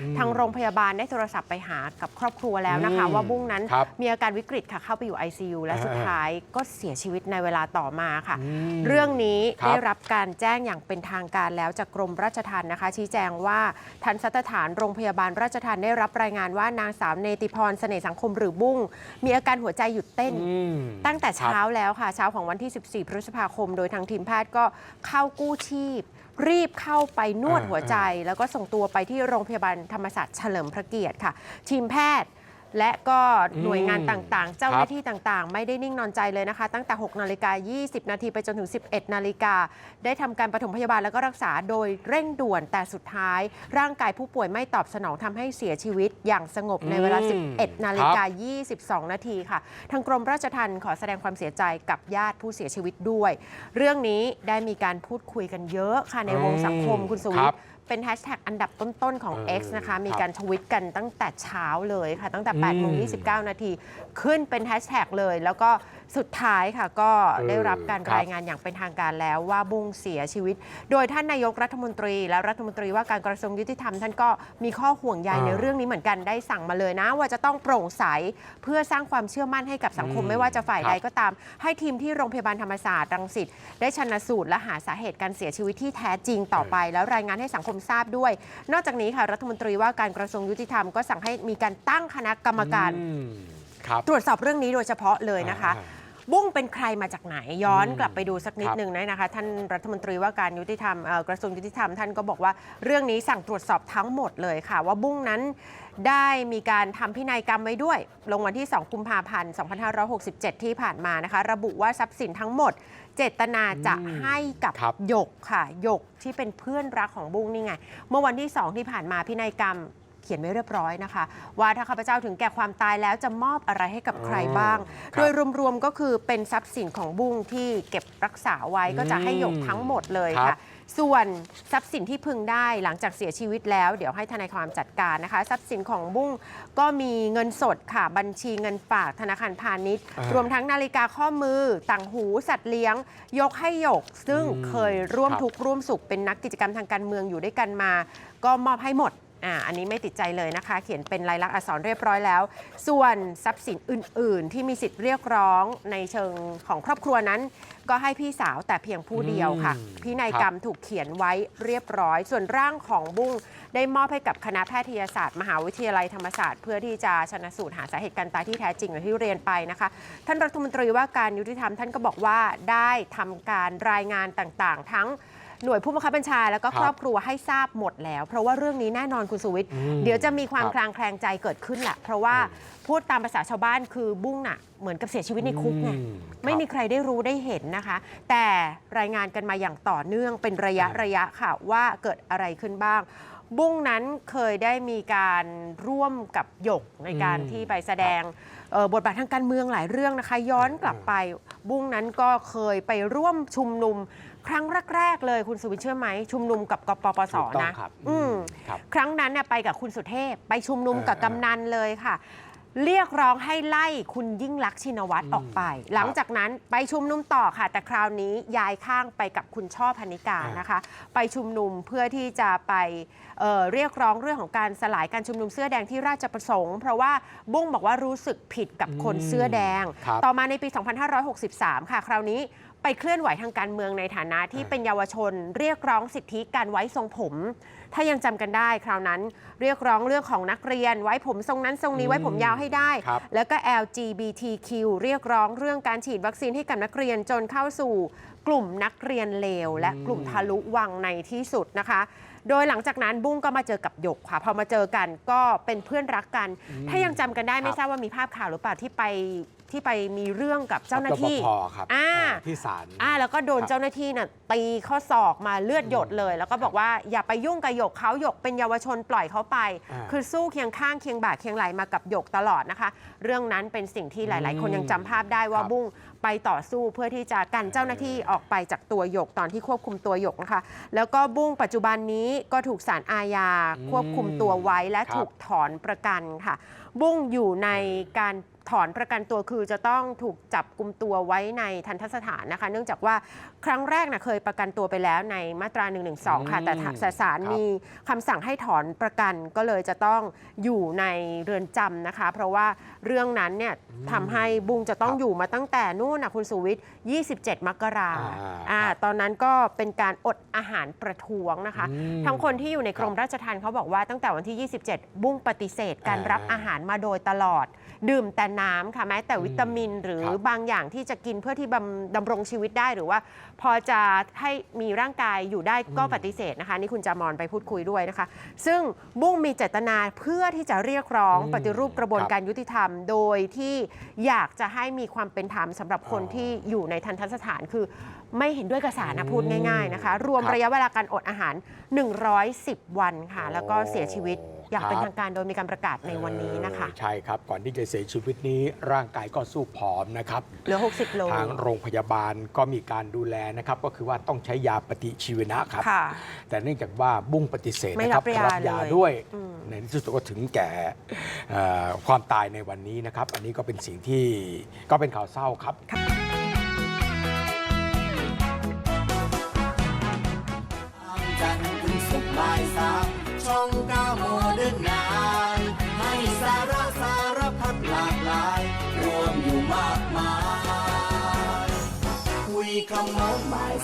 อืมทางโรงพยาบาลได้โทรศัพท์ไปหากับครอบครัวแล้วนะคะอืมว่าบุ้งนั้นครับมีอาการวิกฤตค่ะเข้าไปอยู่ ICU และอ่าสุดท้ายก็เสียชีวิตในเวลาต่อมาค่ะ อืมเรื่องนี้ครับได้รับการแจ้งอย่างเป็นทางการแล้วจากกรมราชทัณฑ์นะคะ ชี้แจงว่าทันสถานโรงพยาบาลราชทัณฑ์ได้รับรายงานว่านางสาวเนติพรเสน่ห์สังคมหรือบุ้งมีอาการหัวใจหยุดเต้นอืมตั้งแต่เช้าแล้วค่ะ เช้าของวันที่ 14 พฤษภาคม โดยทางทีมแพทย์ก็เข้ากู้ชีพ รีบเข้าไปนวดอ่าหัวใจ แล้วก็ส่งตัวไปที่โรงพยาบาลธรรมศาสตร์เฉลิมพระเกียรติค่ะ ทีมแพทย์ และก็หน่วยงานอืมต่างๆ เจ้าหน้าที่ต่างๆ ไม่ได้นิ่งนอนใจเลยนะคะ ตั้งแต่ 6 นาฬิกา 20 นาทีไปจนถึง 11 นาฬิกา ได้ทำการปฐมพยาบาลแล้วก็รักษาโดยเร่งด่วนแต่สุดท้าย ร่างกายผู้ป่วยไม่ตอบสนองทำให้เสียชีวิตอย่างสงบในเวลาอืม11 นาฬิกา 22 นาทีค่ะ ทางกรมราชทัณฑ์ขอแสดงความเสียใจกับญาติผู้เสียชีวิตด้วย เรื่องนี้ได้มีการพูดคุยกันเยอะค่ะในวงสังคมคุณสวิครัทบย์เป็นแฮชแท็กอันดับต้นๆของเออ X นะคะ มีครับการทวิตกันตั้งแต่เช้าเลยค่ะ ตั้งแต่อืม8โมง29 นาที ขึ้นเป็นแฮชแท็กเลย แล้วก็ สุดท้ายค่ะก็เออได้รับการครับรายงานอย่างเป็นทางการแล้วว่าบุ้งเสียชีวิต โดยท่านนายกรัฐมนตรี และรัฐมนตรีว่าการกระทรวงยุติธรรมท่านก็มีข้อห่วงใยอ่าในเรื่องนี้เหมือนกันได้สั่งมาเลยนะ ว่าจะต้องโปร่งใสเพื่อสร้างความเชื่อมั่นให้กับสังคมอืมไม่ว่าจะฝ่ายครับใดก็ตาม ให้ทีมที่โรงพยาบาลธรรมศาสตร์รังสิตได้ชันสูตรและหาสาเหตุการเสียชีวิตที่แท้จริงต่อไป แล้วรายงานให้สังคมทราบด้วย นอกจากนี้ค่ะรัฐมนตรีว่าการกระทรวงยุติธรรมก็สั่งให้มีการตั้งคณะกรรมการอืมครับตรวจสอบเรื่องนี้โดยเฉพาะเลยนะคะอ่า บุ้งเป็นใครมาจากไหนย้อนอืมกลับไปดูสักนิดครับหนึ่งนะคะ ท่านรัฐมนตรีว่าการยุติธรรมเอ่อกระทรวงยุติธรรมท่านก็บอกว่าเรื่องนี้สั่งตรวจสอบทั้งหมดเลยค่ะ ว่าบุ้งนั้นได้มีการทำพินัยกรรมไว้ด้วย ลงวันที่ 2 กุมภาพันธ์ 2567 ที่ผ่านมานะคะ ระบุว่าทรัพย์สินทั้งหมด เจตนาจะอืมให้กับครับหยกค่ะหยกที่เป็นเพื่อนรักของบุ้งนี่ไง เมื่อวันที่ 2 ที่ผ่านมาพินัยกรรมเขียนไว้เรียบร้อยนะคะ ว่าถ้าข้าพเจ้าถึงแก่ความตายแล้วจะมอบอะไรให้กับใครบ้างครับโดยรวมๆก็คือเป็นทรัพย์สินของบุ้งที่เก็บรักษาไว้ก็จะให้หยกทั้งหมดเลยครัค่ะบส่วนทรัพย์สินที่พึงได้หลังจากเสียชีวิตแล้ว เดี๋ยวให้ทนายความจัดการนะคะ ทรัพย์สินของบุ้งก็มีเงินสดค่ะบัญชีเงินฝากธนาคารพาณิชย์อ่ารวมทั้งนาฬิกาข้อมือ ต่างหูสัตว์เลี้ยง ยกให้หยก ซึ่งอืมเคยร่วมครับทุกข์ร่วมสุขเป็นนักกิจกรรมทางการเมืองอยู่ด้วยกันมา ก็มอบให้หมด อ่าอันนี้ไม่ติดใจเลยนะคะ เขียนเป็นลายลักษณ์อักษรเรียบร้อยแล้ว ส่วนทรัพย์สินอื่น ๆ ที่มีสิทธิ์เรียกร้องในเชิงของครอบครัวนั้น ก็ให้พี่สาวแต่เพียงผู้เดียวค่ะ อืมพินัยกรรมถูกเขียนไว้เรียบร้อย ส่วนร่างของบุ้งได้มอบให้กับคณะแพทยศาสตร์ มหาวิทยาลัยธรรมศาสตร์ เพื่อที่จะชนสูตรหาสาเหตุการตายที่แท้จริงอย่างที่เรียนไปนะคะ ท่านรัฐมนตรีว่าการยุติธรรมท่านก็บอกว่าได้ทำการรายงานต่างๆ ทั้ง หน่วยผู้บังคับบัญชาแล้วก็ครับครอบครัวให้ทราบหมดแล้ว เพราะว่าเรื่องนี้แน่นอนคุณสุวิทย์อืมเดี๋ยวจะมีความครับคลางแคลงใจเกิดขึ้นแหละเพราะว่าพูดตามภาษาชาวบ้านคือบุ้งน่ะเหมือนกับเสียชีวิตในคุกไงอืมไม่ครับมีใครได้รู้ได้เห็นนะคะ แต่รายงานกันมาอย่างต่อเนื่องเป็นระยะอ่าระยะค่ะว่าเกิดอะไรขึ้นบ้าง บุ้งนั้นเคยได้มีการร่วมกับหยกในการอืมที่ไปแสดงเอ่อบทบาททางการเมืองหลายเรื่องนะคะ ย้อนกลับไป บุ้งนั้นก็เคยไปร่วมชุมนุม ครั้งแรก ๆ เลยคุณสุวิทย์เชื่อไหม ชุมนุมกับกปปสถูกต้องนะครับอืมครับ ครั้งนั้นน่ะไปกับคุณสุเทพ ไปชุมนุมเออกับเออกำนันเลยค่ะ เรียกร้องให้ไล่คุณยิ่งลักษณ์ชินวัตรอืมออกไป หลังจากนั้นไปชุมนุมต่อค่ะ แต่คราวนี้ย้ายข้างไปกับคุณช่อพนิการนะคะ ไปชุมนุมเพื่อที่จะไปเอ่อเรียกร้องเรื่องของการสลายการชุมนุมเสื้อแดงที่ราชประสงค์ เพราะว่าบุ้งบอกว่ารู้สึกผิดกับคนอืมเสื้อแดง ครับ ต่อมาในปี 2563 ค่ะ คราวนี้ ไปเคลื่อนไหวทางการเมืองในฐานะที่อ่าเป็นเยาวชน เรียกร้องสิทธิการไว้ทรงผม ถ้ายังจำกันได้คราวนั้น เรียกร้องเรื่องของนักเรียน ไว้ผมทรงนั้นทรงนี้ไว้ผมยาวให้ได้ครับแล้วก็ LGBTQ เรียกร้องเรื่องการฉีดวัคซีนให้กับนักเรียนจนเข้าสู่กลุ่มนักเรียนเลว และกลุ่มทะลุวังในที่สุดนะคะ โดยหลังจากนั้นบุ้งก็มาเจอกับหยกค่ะ พอมาเจอกันก็เป็นเพื่อนรักกันอืมถ้ายังจำกันได้ไม่ครับทราบว่ามีภาพข่าวหรือเปล่าที่ไป ที่ไปมีเรื่องกับเจ้าหน้าที่ รปภครับอ่าอ่า ที่ศาล อ่าแล้วก็โดนครับ เจ้าหน้าที่น่ะตีข้อศอกมาเลือดหยดเลย แล้วก็บอกว่าอย่าไปยุ่งกับหยกเขาหยกเป็นเยาวชนปล่อยเขาไป อ่าคือสู้เคียงข้างเคียงบ่าเคียงไหลมากับหยกตลอดนะคะ เรื่องนั้นเป็นสิ่งที่หลาย ๆ คนยังจำภาพได้ว่าครับบุ้งไปต่อสู้เพื่อที่จะกันเจ้าหน้าที่ออกไปจากตัวหยกตอนที่ควบคุมตัวหยกนะคะ แล้วก็บุ้งปัจจุบันนี้ก็ถูกศาลอาญาอืมควบคุมตัวไว้และครับ ถูกถอนประกันค่ะ บุ้งอยู่ในการ ถอนประกันตัวคือจะต้องถูกจับกลุมตัวไว้ในทันทสถานนะคะ เนื่องจากว่าครั้งแรกนะเคยประกันตัวไปแล้วในมาตรา1นึค่ะอืมแต่ทางศาลครับมีคำสั่งให้ถอนประกันก็เลยจะต้องอยู่ในเรือนจำนะคะ เพราะว่าเรื่องนั้นเนี่ยทำให้บุ้งจะต้องครับอยู่มาตั้งแต่นู่นนะคุณสุวิทย์ 27 มกราอ่าอ่าครับตอนนั้นก็เป็นการอดอาหารประท้วงนะคะอืมทั้งคนที่อยู่ในกรมครับราชทัณฑ์เขาบอกว่าตั้งแต่วันที่ 27 บุ้งปฏิเสธการอ่ารับอาหารมาโดยตลอด ดื่มแต่น้ำค่ะแม้แต่วิตามินหรือครับบางอย่างที่จะกินเพื่อที่บำดำรงชีวิตได้หรือว่า พอจะให้มีร่างกายอยู่ได้ก็ปฏิเสธนะคะ นี่คุณจามอนไปพูดคุยด้วยนะคะ ซึ่งบุ้งมีเจตนาเพื่อที่จะเรียกร้องอืมปฏิรูปกระบวนครับการยุติธรรม โดยที่อยากจะให้มีความเป็นธรรมสำหรับคนอ๋อที่อยู่ในทันทสถานคือ ไม่เห็นด้วยกับสารนะพูดง่าย ๆนะคะ รวมครับ ระยะเวลาการอดอาหาร 110 วันค่ะ แล้วก็เสียชีวิต อย่างเป็นครับทางการโดยมีการประกาศในวันนี้นะคะเออใช่ครับ ก่อนที่จะเสียชีวิตนี้ร่างกายก็สู้ผอมนะครับเหลือ 60 โลทางโรงพยาบาลก็มีการดูแลนะครับ ก็คือว่าต้องใช้ยาปฏิชีวนะครับค่ะแต่เนื่องจากว่าบุ้งปฏิเสธไม่นะครัรับบยายาเลยด้วยอืมในที่สุดก็ถึงแก่เอ่อความตายในวันนี้นะครับ อันนี้ก็เป็นสิ่งที่ก็เป็นข่าวเศร้าครับจันทร์ถึงศุกร์บ่ายสา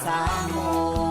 สามโมง